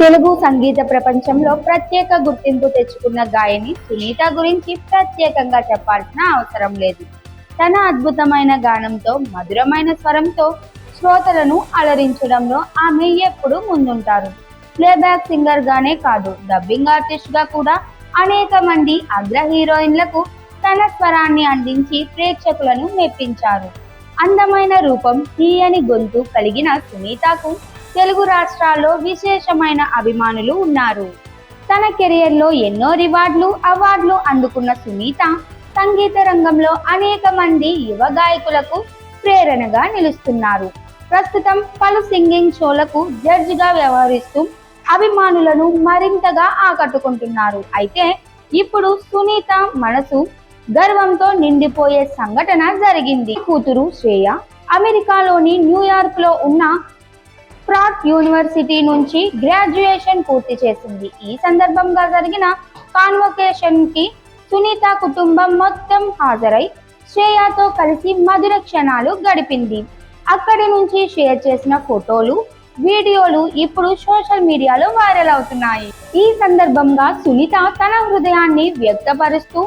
తెలుగు సంగీత ప్రపంచంలో ప్రత్యేక గుర్తింపు తెచ్చుకున్న గాయని సునీత గురించి ప్రత్యేకంగా చెప్పాల్సిన అవసరం లేదు. తన అద్భుతమైన గానంతో మధురమైన స్వరంతో శ్రోతలను అలరించడంలో ఆమె ఎప్పుడూ ముందుంటారు. ప్లేబ్యాక్ సింగర్ గానే కాదు డబ్బింగ్ ఆర్టిస్ట్గా కూడా అనేక మంది అగ్ర హీరోయిన్లకు తన స్వరాన్ని అందించి ప్రేక్షకులను మెప్పించారు. అందమైన రూపం తీయని గొంతు కలిగిన సునీతకు తెలుగు రాష్ట్రాల్లో విశేషమైన అభిమానులు ఉన్నారు. తన కెరియర్లో ఎన్నో రివార్డులు అవార్డులు అందుకున్న సునీత సంగీత రంగంలో అనేక మంది యువ గాయకులకు ప్రేరణగా నిలుస్తున్నారు. ప్రస్తుతం పలు సింగింగ్ షోలకు జడ్జిగా వ్యవహరిస్తూ అభిమానులను మరింతగా ఆకట్టుకుంటున్నారు. అయితే ఇప్పుడు సునీత మనసు గర్వంతో నిండిపోయే సంఘటన జరిగింది. కూతురు శ్రేయ అమెరికాలోని న్యూయార్క్లో ఉన్న ప్రాట్ యూనివర్సిటీ నుంచి గ్రాడ్యుయేషన్ పూర్తి చేసింది. ఈ సందర్భంగా జరిగిన కాన్వకేషన్కి సునీత కుటుంబం మొత్తం హాజరై శ్రేయతో కలిసి మధుర క్షణాలు గడిపింది. అక్కడి నుంచి షేర్ చేసిన ఫోటోలు వీడియోలు ఇప్పుడు సోషల్ మీడియాలో వైరల్ అవుతున్నాయి. ఈ సందర్భంగా సునీత తన హృదయాన్ని వ్యక్తపరుస్తూ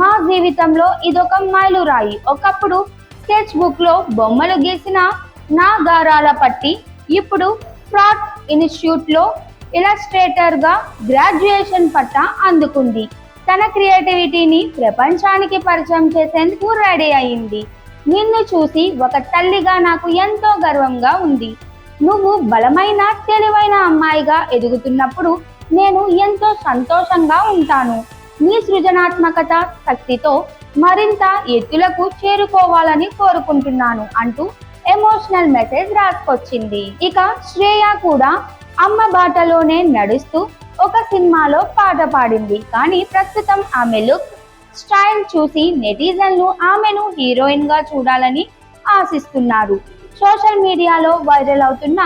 మా జీవితంలో ఇదొక మైలురాయి. ఒకప్పుడు స్కెచ్ బుక్లో బొమ్మలు గీసిన నా గారాల పట్టి ఇప్పుడు ఫ్రాట్ ఇన్స్టిట్యూట్లో ఇలస్ట్రేటర్గా గ్రాడ్యుయేషన్ పట్ట అందుకుంది. తన క్రియేటివిటీని ప్రపంచానికి పరిచయం చేసేందుకు రెడీ అయింది. నిన్ను చూసి ఒక తల్లిగా నాకు ఎంతో గర్వంగా ఉంది. నువ్వు బలమైన తెలివైన అమ్మాయిగా ఎదుగుతున్నప్పుడు నేను ఎంతో సంతోషంగా ఉంటాను. నీ సృజనాత్మకత శక్తితో మరింత ఎత్తులకు చేరుకోవాలని కోరుకుంటున్నాను అంటూ ఎమోషనల్ మెసేజ్ రాసుకొచ్చింది. ఇక శ్రేయ కూడా అమ్మ బాటలోనే నడుస్తూ ఒక సినిమాలో పాట పాడింది. కానీ ప్రస్తుతం ఆమె లుక్ స్టైల్ చూసి నెటిజన్లు ఆమెను హీరోయిన్గా చూడాలని ఆశిస్తున్నారు. సోషల్ మీడియాలో వైరల్ అవుతున్న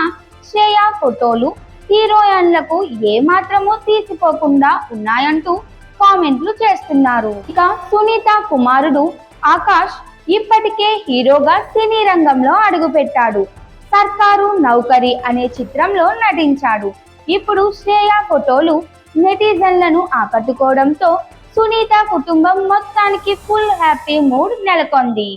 శ్రేయ ఫోటోలు హీరోయిన్లకు ఏమాత్రము తీసిపోకుండా ఉన్నాయంటూ కామెంట్లు చేస్తున్నారు. ఇక సునీత కుమారుడు ఆకాష్ ఇప్పటికే హీరోగా సినీ రంగంలో అడుగుపెట్టాడు. సర్కారు నౌకరి అనే చిత్రంలో నటించాడు. ఇప్పుడు శ్రేయ ఫోటోలు నెటిజన్లను ఆకట్టుకోవడంతో సునీత కుటుంబం మొత్తానికి ఫుల్ హ్యాపీ మూడ్ నెలకొంది.